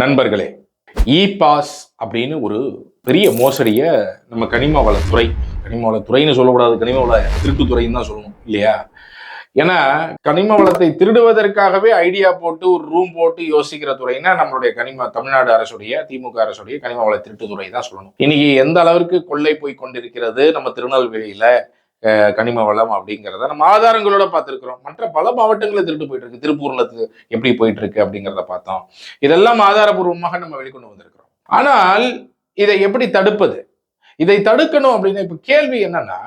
நண்பர்களே e pass அப்படின்னு ஒரு பெரிய மோசடியை நம்ம கனிம வளத்துறை கனிம வளத்துறைன்னு சொல்லக்கூடாது கனிம வள திருட்டுத்துறைன்னு தான் சொல்லணும் இல்லையா? ஏன்னா கனிம வளத்தை திருடுவதற்காகவே ஐடியா போட்டு ஒரு ரூம் போட்டு யோசிக்கிற துறைன்னா நம்மளுடைய கனிம தமிழ்நாடு அரசுடைய திமுக அரசுடைய கனிம வள திருட்டுத்துறை தான் சொல்லணும். இன்னைக்கு எந்த அளவிற்கு கொள்ளை போய் கொண்டிருக்கிறது நம்ம திருநெல்வேலியில? கனிம வளம் அப்படிங்கிறத நம்ம ஆதாரங்களோட பார்த்துருக்குறோம். மற்ற பல மாவட்டங்களில் திருட்டு போயிட்டு இருக்கு திருப்பூர்ல எப்படி போயிட்டு இருக்கு அப்படிங்கிறத பார்த்தோம். இதெல்லாம் ஆதாரபூர்வமாக நம்ம வெளிக்கொண்டு வந்திருக்கிறோம். ஆனால் இதை எப்படி தடுப்பது? இதை தடுக்கணும் அப்படின்னா இப்ப கேள்வி என்னன்னா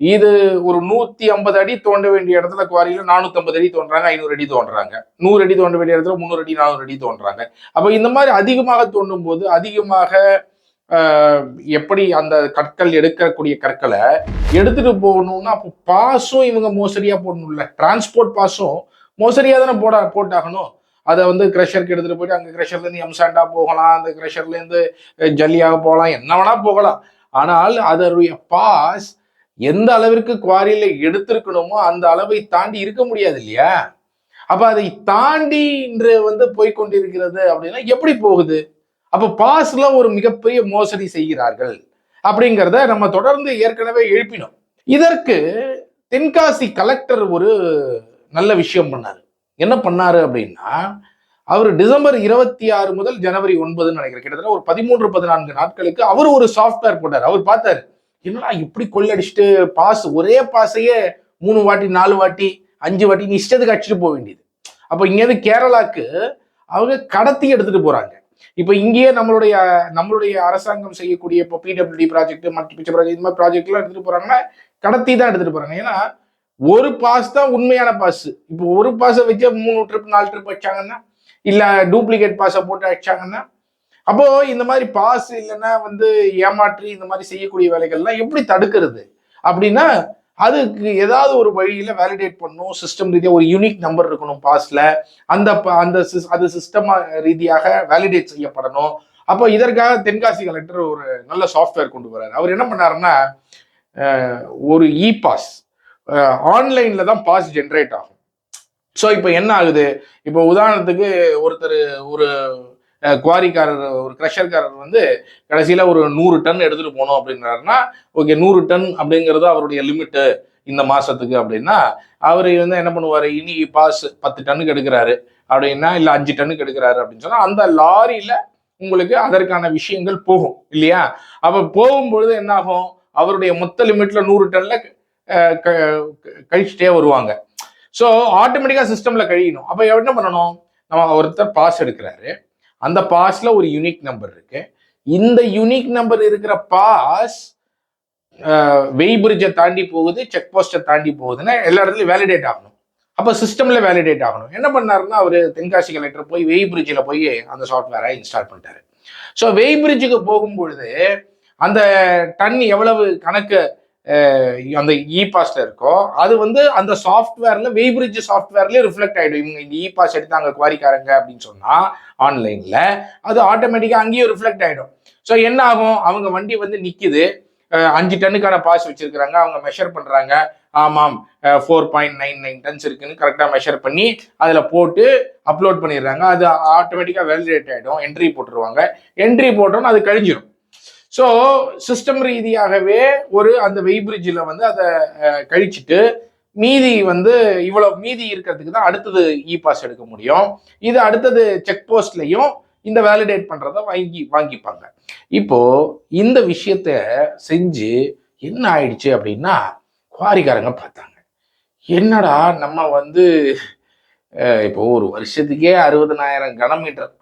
இது ஒரு நூத்தி ஐம்பது அடி தோண்ட வேண்டிய இடத்துல குவாரியில நானூத்தி ஐம்பது அடி தோன்றாங்க ஐநூறு அடி தோன்றாங்க. நூறு அடி தோண்ட வேண்டிய இடத்துல முந்நூறு அடி நானூறு அடி தோன்றாங்க. அப்ப இந்த மாதிரி அதிகமாக தோண்டும் போது அதிகமாக எப்படி அந்த கற்கள் எடுக்கக்கூடிய கற்களை எடுத்துட்டு போகணும்னா அப்போ பாஸும் இவங்க மோசடியா போடணும்ல. டிரான்ஸ்போர்ட் பாஸும் மோசடியா தானே போட போட்டாகணும். அதை வந்து க்ரெஷருக்கு எடுத்துட்டு போயிட்டு அங்கே க்ரெஷர்ல இருந்து எம்சாண்டா போகலாம் அந்த க்ரெஷர்லேருந்து ஜல்லியாக போகலாம் என்ன வேணா போகலாம். ஆனால் அதனுடைய பாஸ் எந்த அளவிற்கு குவாரியில எடுத்திருக்கணுமோ அந்த அளவை தாண்டி இருக்க முடியாது இல்லையா? அப்ப அதை தாண்டி இன்று வந்து போய்கொண்டிருக்கிறது அப்படின்னா எப்படி போகுது? அப்போ பாஸ்ல ஒரு மிகப்பெரிய மோசடி செய்கிறார்கள் அப்படிங்கிறத நம்ம தொடர்ந்து ஏற்கனவே எழுப்பினோம். இதற்கு தென்காசி கலெக்டர் ஒரு நல்ல விஷயம் பண்ணார். என்ன பண்ணாரு அப்படின்னா அவர் டிசம்பர் இருபத்தி ஆறு முதல் ஜனவரி ஒன்பதுன்னு நினைக்கிறேன். கிட்டத்தட்ட ஒரு பதிமூன்று பதினான்கு நாட்களுக்கு அவர் ஒரு சாஃப்ட்வேர் போட்டார். அவர் பார்த்தாரு என்னடா இப்படி கொள்ளடிச்சுட்டு பாஸ் ஒரே பாஸையே மூணு வாட்டி நாலு வாட்டி அஞ்சு வாட்டி நீ இஷ்டத்துக்கு அடிச்சுட்டு போக வேண்டியது. அப்போ இங்கேருந்து கேரளாக்கு அவங்க கடத்தி எடுத்துட்டு போறாங்க. இப்போ இங்கேயே நம்மளுடைய நம்மளுடைய அரசாங்கம் செய்யக்கூடிய இப்போ பிடபிள்யூடி ப்ராஜெக்ட் மற்ற பிச்சை ப்ராஜெக்ட் இந்த மாதிரி ப்ராஜெக்ட்லாம் எடுத்துகிட்டு போகிறாங்கன்னா கடத்தி தான் எடுத்துகிட்டு போகிறாங்க ஏன்னா ஒரு பாஸ் தான் உண்மையான பாஸ் இப்போ ஒரு பாஸை வச்சு மூணு ட்ரிப் நாலு ட்ரிப் வச்சாங்கன்னா இல்லை டூப்ளிகேட் பாஸை போட்டு அடிச்சாங்கன்னா அப்போ இந்த மாதிரி பாஸ் இல்லைன்னா வந்து ஏமாற்றி இந்த மாதிரி செய்யக்கூடிய வேலைகள்லாம் எப்படி தடுக்கிறது? அப்படின்னா அதுக்கு ஏதாவது ஒரு வழியில் வேலிடேட் பண்ணணும். சிஸ்டம் ரீதியாக ஒரு யூனிக் நம்பர் இருக்கணும் பாஸில் அந்த ப- அந்த அது சிஸ்டம் ரீதியாக வேலிடேட் செய்யப்படணும். அப்போ இதற்காக தென்காசி கலெக்டர் ஒரு நல்ல சாஃப்ட்வேர் கொண்டு வர்றாரு. அவர் என்ன பண்ணாருன்னா ஒரு இ பாஸ் ஆன்லைனில் தான் பாஸ் ஜென்ரேட் ஆகும். ஸோ இப்போ என்ன ஆகுது? இப்போ உதாரணத்துக்கு ஒருத்தர் ஒரு குவாரிக்காரர் ஒரு க்ரஷர்காரர் வந்து கடைசியில் ஒரு நூறு டன் எடுத்துகிட்டு போகணும் அப்படின்றாருன்னா ஓகே நூறு டன் அப்படிங்கிறது அவருடைய லிமிட்டு இந்த மாதத்துக்கு அப்படின்னா அவர் வந்து என்ன பண்ணுவார்? இனி பாஸ் பத்து டன்னுக்கு எடுக்கிறாரு அப்படின்னா இல்லை அஞ்சு டன்னுக்கு எடுக்கிறாரு அப்படின்னு சொன்னால் அந்த லாரியில் உங்களுக்கு அதற்கான விஷயங்கள் போகும் இல்லையா? அப்போ போகும்பொழுது என்னாகும்? அவருடைய மொத்த லிமிட்ல நூறு டன்ல க- க- கழிச்சுட்டே வருவாங்க. ஸோ ஆட்டோமேட்டிக்காக சிஸ்டம்ல கழியணும். அப்போ என்ன பண்ணணும்? நம்ம ஒருத்தர் பாஸ் எடுக்கிறாரு. அந்த பாஸ்ல ஒரு யூனிக் நம்பர் இருக்கு. இந்த யூனிக் நம்பர் இருக்கிற பாஸ் வெய் பிரிட்ஜை தாண்டி போகுது செக் போஸ்ட்டை தாண்டி போகுதுன்னா எல்லா இடத்துலையும் வேலிடேட் ஆகணும். அப்போ சிஸ்டம்ல வேலிடேட் ஆகணும். என்ன பண்ணாருன்னா அவர் தென்காசி கலெக்டர் போய் வெய் பிரிட்ஜில் போய் அந்த சாஃப்ட்வேரை இன்ஸ்டால் பண்ணிட்டாரு. ஸோ வெய் பிரிட்ஜுக்கு போகும்பொழுது அந்த டன் எவ்வளவு கணக்கு அந்த இ பாஸ்ல இருக்கோ அது வந்து அந்த சாஃப்ட்வேர்ல வெய்பிரிட்ஜ் சாஃப்ட்வேர்லயே ரிஃப்ளெக்ட் ஆயிடும். இவங்க இந்த இ பாஸ் எடுத்தாங்க குவாரிக்காரங்க அப்படின்னு சொன்னா ஆன்லைன்ல அது ஆட்டோமேட்டிக்கா அங்கேயும் ரிஃப்ளெக்ட் ஆயிடும். ஸோ என்ன ஆகும்? அவங்க வண்டி வந்து நிக்குது. அஞ்சு டன்னுக்கான பாஸ் வச்சிருக்கிறாங்க. அவங்க மெஷர் பண்றாங்க. ஆமாம் four point nine nine tons இருக்குன்னு கரெக்டாக மெஷர் பண்ணி அதில் போட்டு அப்லோட் பண்ணிடுறாங்க. அது ஆட்டோமேட்டிக்காக வேலிடேட் ஆகிடும் என்ட்ரி போட்டுருவாங்க. என்ட்ரி போட்டோன்னு அது கழிஞ்சிடும் ஸோ சிஸ்டம் ரீதியாகவே ஒரு அந்த வெய்பிரிட்ஜில் வந்து அதை கழிச்சிட்டு மீதி வந்து இவ்வளோ மீதி இருக்கிறதுக்கு தான் அடுத்தது இ பாஸ் எடுக்க முடியும். இது அடுத்தது செக் போஸ்ட்லையும் இந்த வேலிடேட் பண்ணுறத வாங்கி வாங்கிப்பாங்க. இப்போ இந்த விஷயத்த செஞ்சு என்ன ஆயிடுச்சு அப்படின்னா குவாரிக்காரங்க பார்த்தாங்க. என்னடா நம்ம வந்து இப்போ ஒரு வருஷத்துக்கே அறுபதனாயிரம் கனமீட்டர்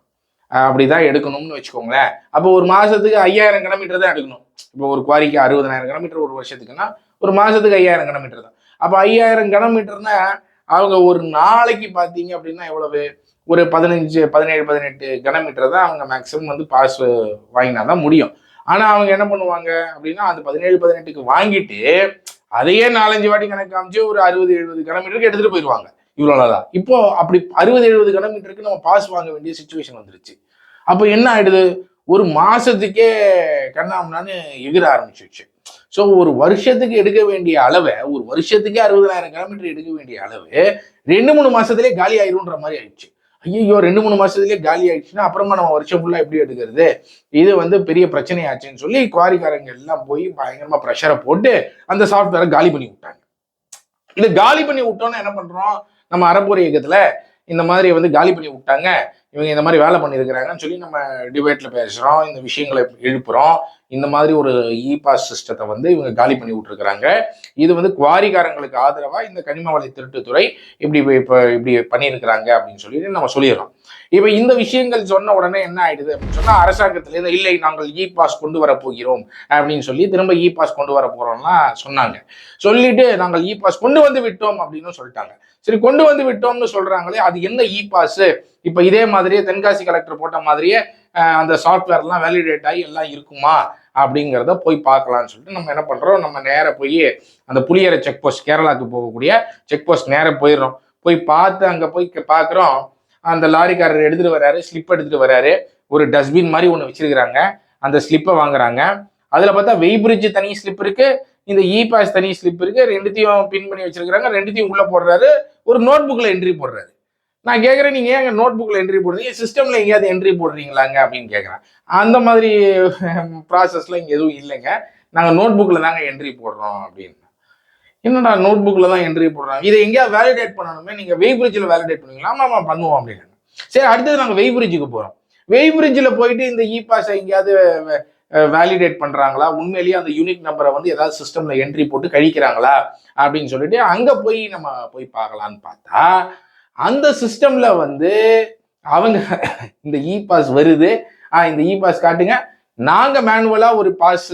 அப்படி அப்படிதான் எடுக்கணும்னு வச்சுக்கோங்களேன். அப்போ ஒரு மாசத்துக்கு ஐயாயிரம் கிலோமீட்டர் தான் எடுக்கணும். இப்போ ஒரு குவாரிக்கு அறுபதனாயிரம் கிலோமீட்டர் ஒரு வருஷத்துக்குன்னா ஒரு மாசத்துக்கு ஐயாயிரம் கிலோமீட்டர் தான். அப்போ ஐயாயிரம் கிலோமீட்டர்னா அவங்க ஒரு நாளைக்கு பார்த்தீங்க அப்படின்னா எவ்வளவு? ஒரு பதினஞ்சு பதினேழு பதினெட்டு கனமீட்டர் தான் அவங்க மேக்ஸிமம் வந்து பாஸ் வாங்கினா தான் முடியும். ஆனால் அவங்க என்ன பண்ணுவாங்க அப்படின்னா அந்த பதினேழு பதினெட்டுக்கு வாங்கிட்டு அதையே நாலஞ்சு வாட்டி கணக்கு காமிச்சு ஒரு அறுபது எழுபது கிலோமீட்டருக்கு எடுத்துகிட்டு போயிடுவாங்க இவ்வளோதான் இப்போ அப்படி அறுபது எழுபது கிலோமீட்டருக்கு நம்ம பாஸ் வாங்க வேண்டிய சுச்சுவேஷன் வந்துருச்சு. அப்போ என்ன ஆயிடுது? ஒரு மாசத்துக்கே கண்ணாமனான்னு எகிர ஆரம்பிச்சிருச்சு. ஸோ ஒரு வருஷத்துக்கு எடுக்க வேண்டிய அளவை ஒரு வருஷத்துக்கே அறுபதாயிரம் கிலோமீட்டர் எடுக்க வேண்டிய அளவு ரெண்டு மூணு மாசத்துலேயே காலி ஆயிரும்ன்ற மாதிரி ஆயிடுச்சு. ஐயோ ரெண்டு மூணு மாசத்துலயே காலி ஆயிடுச்சுன்னா அப்புறமா நம்ம வருஷம் ஃபுல்லா எப்படி எடுக்கிறது? இது வந்து பெரிய பிரச்சனையாச்சுன்னு சொல்லி குவாரிக்காரங்க எல்லாம் போய் பயங்கரமா ப்ரெஷரை போட்டு அந்த சாஃப்ட்வேரை காலி பண்ணி விட்டாங்க. இது காலி பண்ணி விட்டோன்னா என்ன பண்றோம்? நம்ம அறப்போர் இயக்கத்துல இந்த மாதிரி வந்து காலி பண்ணி விட்டாங்க. இவங்க இந்த மாதிரி வேலை பண்ணியிருக்கிறாங்கன்னு சொல்லி நம்ம டிபேட்ல பேசுறோம். இந்த விஷயங்களை எழுப்புறோம். இந்த மாதிரி ஒரு இ பாஸ் சிஸ்டத்தை வந்து இவங்க காலி பண்ணி விட்டுருக்குறாங்க. இது வந்து குவாரிக்காரங்களுக்கு ஆதரவா இந்த கனிம வளை திருட்டுத்துறை இப்படி இப்போ இப்படி பண்ணியிருக்கிறாங்க அப்படின்னு சொல்லிட்டு நம்ம சொல்லிடுறோம். இப்போ இந்த விஷயங்கள் சொன்ன உடனே என்ன ஆயிடுது அப்படின்னு சொன்னா அரசாங்கத்திலேருந்து இல்லை நாங்கள் இ பாஸ் கொண்டு வர போகிறோம் அப்படின்னு சொல்லி திரும்ப இ பாஸ் கொண்டு வர போறோம்னா சொன்னாங்க. சொல்லிட்டு நாங்கள் இ பாஸ் கொண்டு வந்து விட்டோம் அப்படின்னு சொல்லிட்டாங்க. சரி கொண்டு வந்து விட்டோம்னு சொல்றாங்களே அது என்ன இ பாஸ் இப்போ இதே மாதிரியே தென்காசி கலெக்டர் போட்ட மாதிரியே அந்த சாஃப்ட்வேர்லாம் வேலிடேட் ஆகி எல்லாம் இருக்குமா அப்படிங்கிறத போய் பார்க்கலாம்னு சொல்லிட்டு நம்ம என்ன பண்றோம் நம்ம நேராக போய் அந்த புளியரை செக் போஸ்ட் கேரளாவுக்கு போகக்கூடிய செக் போஸ்ட் நேர போயிடுறோம். போய் பார்த்து அங்க போய் பார்க்குறோம். அந்த லாரிக்காரர் எடுத்துட்டு வராரு ஸ்லிப் எடுத்துட்டு வராரு. ஒரு டஸ்ட்பின் மாதிரி ஒன்று வச்சிருக்கிறாங்க. அந்த ஸ்லிப்பை வாங்குறாங்க. அதில் பார்த்தா வெய்பிரிட்ஜ் தனி ஸ்லிப் இருக்கு இந்த இ பாஸ் தனி ஸ்லிப் இருக்கு. ரெண்டுத்தையும் பின் பண்ணி வச்சிருக்கிறாங்க. ரெண்டுத்தையும் உள்ள போடுறாரு. ஒரு நோட் புக்கில் என்ட்ரி போடுறாரு. நான் கேட்குறேன் நீங்க ஏங்க நோட் புக்கில் என்ட்ரி போடுறீங்க? சிஸ்டம்ல எங்கேயாவது என்ட்ரி போடுறீங்களாங்க அப்படின்னு கேட்குறேன் அந்த மாதிரி ப்ராசஸ்லாம் இங்கே எதுவும் இல்லைங்க. நாங்கள் நோட் புக்கில் தாங்க என்ட்ரி போடுறோம் அப்படின்னு. என்னடா நோட் புக்கில் தான் என்ட்ரி போடுறாங்க? இதை எங்கேயாவது வேலிடேட் பண்ணணுமே? நீங்கள் வெய் பிரிட்ஜில் வேலிடேட் பண்ணுவீங்களா ஆமாம் பண்ணுவோம் அப்படின்னு சரி அடுத்தது நாங்கள் வெய் பிரிட்ஜுக்கு வெய்பிரிட்ஜில் வெய் பிரிட்ஜில் போயிட்டு இந்த இ பாஸை எங்கேயாவது வேலிடேட் பண்ணுறாங்களா உண்மையிலேயே அந்த யூனிக் நம்பரை வந்து ஏதாவது சிஸ்டமில் என்ட்ரி போட்டு கழிக்கிறாங்களா? அப்படின்னு சொல்லிட்டு அங்கே போய் நம்ம போய் பார்க்கலான்னு பார்த்தா அந்த சிஸ்டமில் வந்து அவங்க இந்த இ பாஸ் வருது. ஆ இந்த இ பாஸ் காட்டுங்க. நாங்கள் மேனுவலாக ஒரு பாஸ்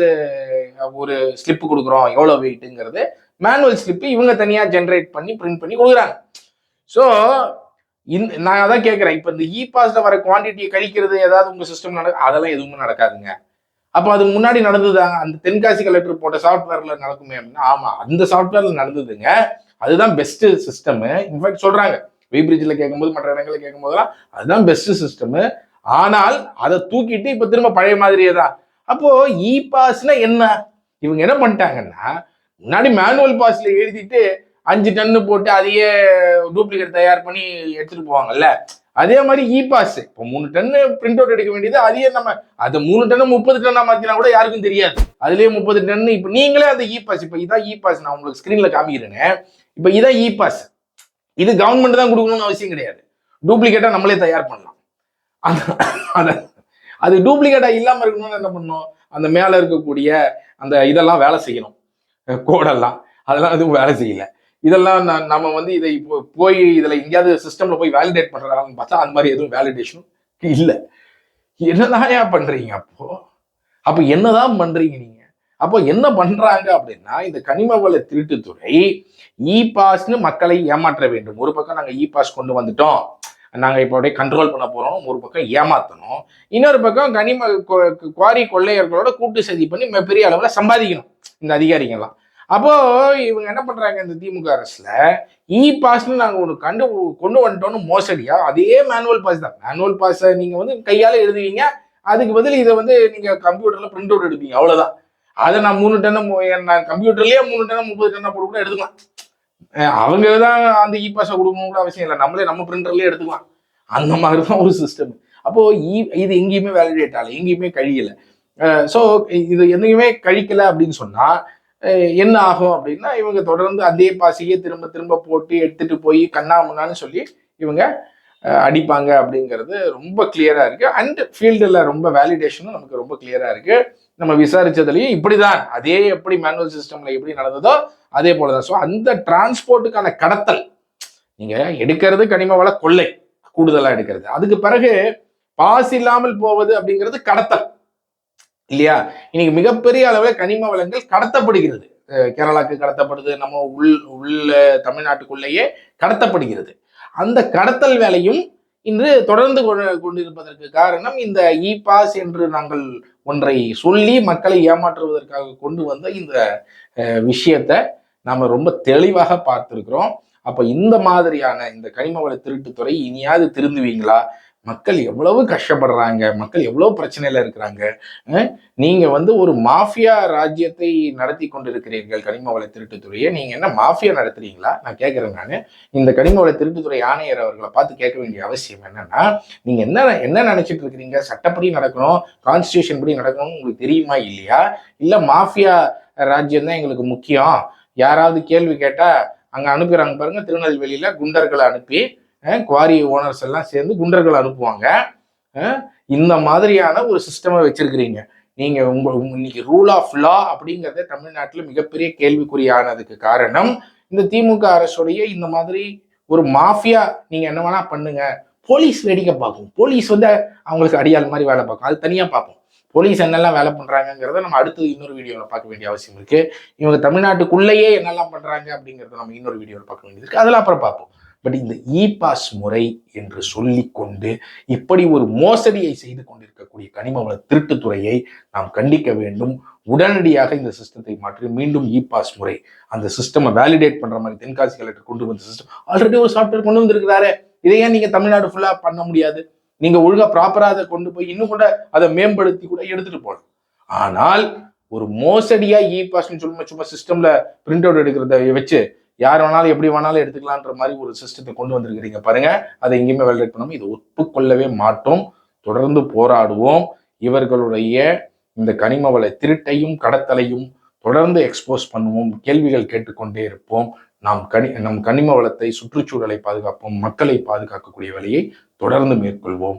ஒரு ஸ்லிப் கொடுக்குறோம். எவ்வளோ வெயிட்டுங்கிறது மேனுவல் ஸ்லிப்பு இவங்க தனியாக ஜென்ரேட் பண்ணி பிரிண்ட் பண்ணி கொடுக்குறாங்க. ஸோ இந்த நான் அதான் கேட்குறேன். இப்போ இந்த இ பாஸில் வர குவான்டிட்டியை கழிக்கிறது ஏதாவது உங்கள் சிஸ்டம் நடக்கு அதெல்லாம் எதுவுமே நடக்காதுங்க. அப்போ அது முன்னாடி நடந்ததாங்க அந்த தென்காசி கலெக்டர் போட்ட சாஃப்ட்வேரில் நடக்குமே அப்படின்னா ஆமாம் அந்த சாஃப்ட்வேரில் நடந்ததுங்க. அதுதான் பெஸ்ட்டு சிஸ்டம்மு இன்ஃபேக்ட் சொல்கிறாங்க வெய்பிரிட்ஜில் கேட்கும்போது மற்ற இடங்களில் கேட்கும்போதெல்லாம் அதுதான் பெஸ்ட்டு சிஸ்டமு ஆனால் அதை தூக்கிட்டு இப்போ திரும்ப பழைய மாதிரியே தான். அப்போது இ பாஸ்னா என்ன? இவங்க என்ன பண்ணிட்டாங்கன்னா முன்னாடி மேனுவல் பாஸ்ல எழுதிட்டு அஞ்சு டன்னு போட்டு அதையே டூப்ளிகேட் தயார் பண்ணி எடுத்துட்டு போவாங்கல்ல? அதே மாதிரி இ பாஸ் இப்போ மூணு டன்னு பிரிண்ட் அவுட் எடுக்க வேண்டியது அதையே நம்ம அதை மூணு டன்னு முப்பது டன்னா மாத்தினா கூட யாருக்கும் தெரியாது. அதுலயே முப்பது டன்னு இப்போ நீங்களே அந்த இ பாஸ் இப்போ இதான் இ பாஸ் நான் உங்களுக்கு ஸ்கிரீன்ல காமிக்கிறேங்க. இப்போ இதான் இ பாஸ் இது கவர்மெண்ட் தான் கொடுக்கணும்னு அவசியம் கிடையாது. டூப்ளிகேட்டா நம்மளே தயார் பண்ணலாம். அந்த- அது டூப்ளிகேட்டா இல்லாம இருக்கணும்னு என்ன பண்ணணும்? அந்த மேல இருக்கக்கூடிய அந்த இதெல்லாம் வேலை செய்யணும். கோடெல்லாம். அதெல்லாம் எதுவும் வேலை செய்யல. இதெல்லாம் நான் நம்ம வந்து இதை இப்போ போய் இதில் எங்கேயாவது சிஸ்டம்ல போய் வேலிடேட் பண்றாங்கன்னு பார்த்தா அந்த மாதிரி எதுவும் வேலிடேஷனும் இல்ல. என்னதான்யா பண்றீங்க அப்போ? அப்போ என்னதான் பண்றீங்க நீங்க? அப்போ என்ன பண்றாங்க அப்படின்னா இந்த கனிம வள திருட்டுத்துறை இ பாஸ்னு மக்களை ஏமாற்ற வேண்டும். ஒரு பக்கம் நாங்க இ பாஸ் கொண்டு வந்துட்டோம். நாங்கள் இப்போ அப்படியே கண்ட்ரோல் பண்ண போகிறோம் ஒரு பக்கம் ஏமாற்றணும் இன்னொரு பக்கம் கனிம குவாரி கொள்ளையர்களோட கூட்டு சதி பண்ணி மிகப்பெரிய அளவில் சம்பாதிக்கணும். இந்த அதிகாரிகள்லாம் அப்போது இவங்க என்ன பண்ணுறாங்க இந்த திமுக அரசில்? இ பாஸ்னு நாங்கள் ஒன்று கண்டு கொண்டு வந்துட்டோம்னு மோசடியா? அதே மேனுவல் பாஸ் தான். மேனுவல் பாஸை நீங்கள் வந்து கையால் எழுதுவீங்க. அதுக்கு பதில் இதை வந்து நீங்கள் கம்ப்யூட்டரில் பிரிண்ட் அவுட் எடுப்பீங்க. அவ்வளோதான் அதை நான் மூணு டன்னு நான் கம்ப்யூட்டர்லேயே மூணு டன்னு முப்பது டன்னா போட்டு கூட எடுத்துக்கலாம். அவங்க தான் அந்த இ பாஸை கொடுக்கணும் கூட அவசியம் இல்லை. நம்மளே நம்ம பிரிண்டர்லேயே எடுத்துக்கலாம். அந்த மாதிரி தான் ஒரு சிஸ்டம் அப்போ இ- இது எங்கேயுமே வேலிடேட் ஆகலை. எங்கேயுமே கழியலை. ஸோ இது எங்கேயுமே கழிக்கலை அப்படின்னு சொன்னால் என்ன ஆகும் அப்படின்னா இவங்க தொடர்ந்து அதே பாசையே திரும்ப திரும்ப போட்டு எடுத்துட்டு போய் கண்ணா முன்னான்னு சொல்லி இவங்க அடிப்பாங்க அப்படிங்கிறது ரொம்ப கிளியராக இருக்குது அண்ட் ஃபீல்டில் ரொம்ப வேலிடேஷனும் நமக்கு ரொம்ப கிளியராக இருக்குது நம்ம விசாரிச்சதுலயும் இப்படிதான். அதே எப்படி மேனுவல் சிஸ்டம்ல எப்படி நடந்ததோ அதே போலதான். ஸோ அந்த டிரான்ஸ்போர்ட்டுக்கான கடத்தல் நீங்க எடுக்கிறது கனிம வள கொள்ளை கூடுதலா எடுக்கிறது. அதுக்கு பிறகு பாஸ் இல்லாமல் போவது அப்படிங்கிறது கடத்தல். இல்லையா? இன்னைக்கு மிகப்பெரிய அளவில் கனிம வளங்கள் கடத்தப்படுகிறது. கேரளாக்கு கடத்தப்படுது நம்ம உள் உள்ள தமிழ்நாட்டுக்குள்ளேயே கடத்தப்படுகிறது. அந்த கடத்தல் வேலையும் இன்று தொடர்ந்து கொண்டிருப்பதற்கு காரணம் இந்த இ பாஸ் என்று நாங்கள் ஒன்றை சொல்லி மக்களை ஏமாற்றுவதற்காக கொண்டு வந்த இந்த விஷயத்தை நாம் ரொம்ப தெளிவாக பார்த்துருக்குறோம். அப்போ இந்த மாதிரியான இந்த கனிம வள திருட்டுத்துறை இனியாவது திருந்துவீங்களா? மக்கள் எவ்வளவு கஷ்டப்படுறாங்க மக்கள் எவ்வளவு பிரச்சனையில இருக்கிறாங்க நீங்கள் நீங்க வந்து ஒரு மாஃபியா ராஜ்யத்தை நடத்தி கொண்டிருக்கிறீர்கள் கனிம வள திருட்டுத்துறையை. நீங்க என்ன மாஃபியா நடத்துறீங்களா? நான் கேட்குறேன் நான். இந்த கனிம வள திருட்டுத்துறை ஆணையர் அவர்களை பார்த்து கேட்க வேண்டிய அவசியம் என்னன்னா நீங்க என்ன என்ன நினைச்சிட்டு இருக்கிறீங்க? சட்டப்படி நடக்கணும் கான்ஸ்டியூஷன் படி நடக்கணும்னு உங்களுக்கு தெரியுமா இல்லையா? இல்ல மாஃபியா ராஜ்யம் தான் எங்களுக்கு முக்கியம்? யாராவது கேள்வி கேட்டா அங்க அனுப்புறாங்க பாருங்க திருநெல்வேலியில குண்டர்களை அனுப்பி குவாரி ஓனர்ஸ் எல்லாம் சேர்ந்து குண்டர்கள் அனுப்புவாங்க. இந்த மாதிரியான ஒரு சிஸ்டமை வச்சிருக்கிறீங்க. நீங்க உங்க இன்னைக்கு ரூல் ஆஃப் லா அப்படிங்கிறத தமிழ்நாட்டில் மிகப்பெரிய கேள்விக்குறியானதுக்கு காரணம். இந்த திமுக அரசுடைய இந்த மாதிரி ஒரு மாஃபியா நீங்க என்ன வேணா பண்ணுங்க. போலீஸ் வேடிக்கை பார்க்கும் போலீஸ் வந்து அவங்களுக்கு அடியாள் மாதிரி வேலை பார்க்கும். அது தனியா பார்ப்போம். போலீஸ் என்னெல்லாம் வேலை பண்றாங்கங்கிறத நம்ம அடுத்து இன்னொரு வீடியோவில் பார்க்க வேண்டிய அவசியம் இருக்கு. இவங்க தமிழ்நாட்டுக்குள்ளேயே என்னெல்லாம் பண்றாங்க அப்படிங்கிறத நம்ம இன்னொரு வீடியோவில் பார்க்க வேண்டியது இருக்கு. அதெல்லாம் அப்புறம் பார்ப்போம். பட் இந்த இ பாஸ் முறை என்று சொல்லிக்கொண்டு இப்படி ஒரு மோசடியை செய்து கொண்டிருக்கக்கூடிய கனிமவள திருட்டுத்துறையை நாம் கண்டிக்க வேண்டும். உடனடியாக இந்த சிஸ்டத்தை மாற்றி மீண்டும் இ பாஸ் முறை. அந்த சிஸ்டமை வேலிடேட் பண்ற மாதிரி தென்காசி கலெக்டர் கொண்டு வந்த சிஸ்டம் ஆல்ரெடி ஒரு சாஃப்ட்வேர் கொண்டு வந்திருக்கிறாரு. இதை ஏன் நீங்க தமிழ்நாடு ஃபுல்லா பண்ண முடியாது. நீங்க ஒழுங்கா ப்ராப்பரா அதை கொண்டு போய் இன்னும் கூட அதை மேம்படுத்தி கூட எடுத்துட்டு போகலாம். ஆனால் ஒரு மோசடியா இ பாஸ்ன்னு சொல்லும்போது சும்மா சிஸ்டம்ல பிரிண்ட் அவுட் எடுக்கிறத வச்சு யார் வேணாலும் எப்படி வேணாலும் எடுத்துக்கலான்ற மாதிரி ஒரு சிஸ்டத்தை கொண்டு வந்திருக்கிறீங்க. பாருங்க அதை எங்கேயுமே வேலிடேட் பண்ணாமல் இதை ஒப்புக்கொள்ளவே மாட்டோம். தொடர்ந்து போராடுவோம். இவர்களுடைய இந்த கனிம வள திருட்டையும் கடத்தலையும் தொடர்ந்து எக்ஸ்போஸ் பண்ணுவோம். கேள்விகள் கேட்டுக்கொண்டே இருப்போம். நாம் கனி நம் கனிம வளத்தை சுற்றுச்சூழலை பாதுகாப்போம். மக்களை பாதுகாக்கக்கூடிய வேலையை தொடர்ந்து மேற்கொள்வோம்.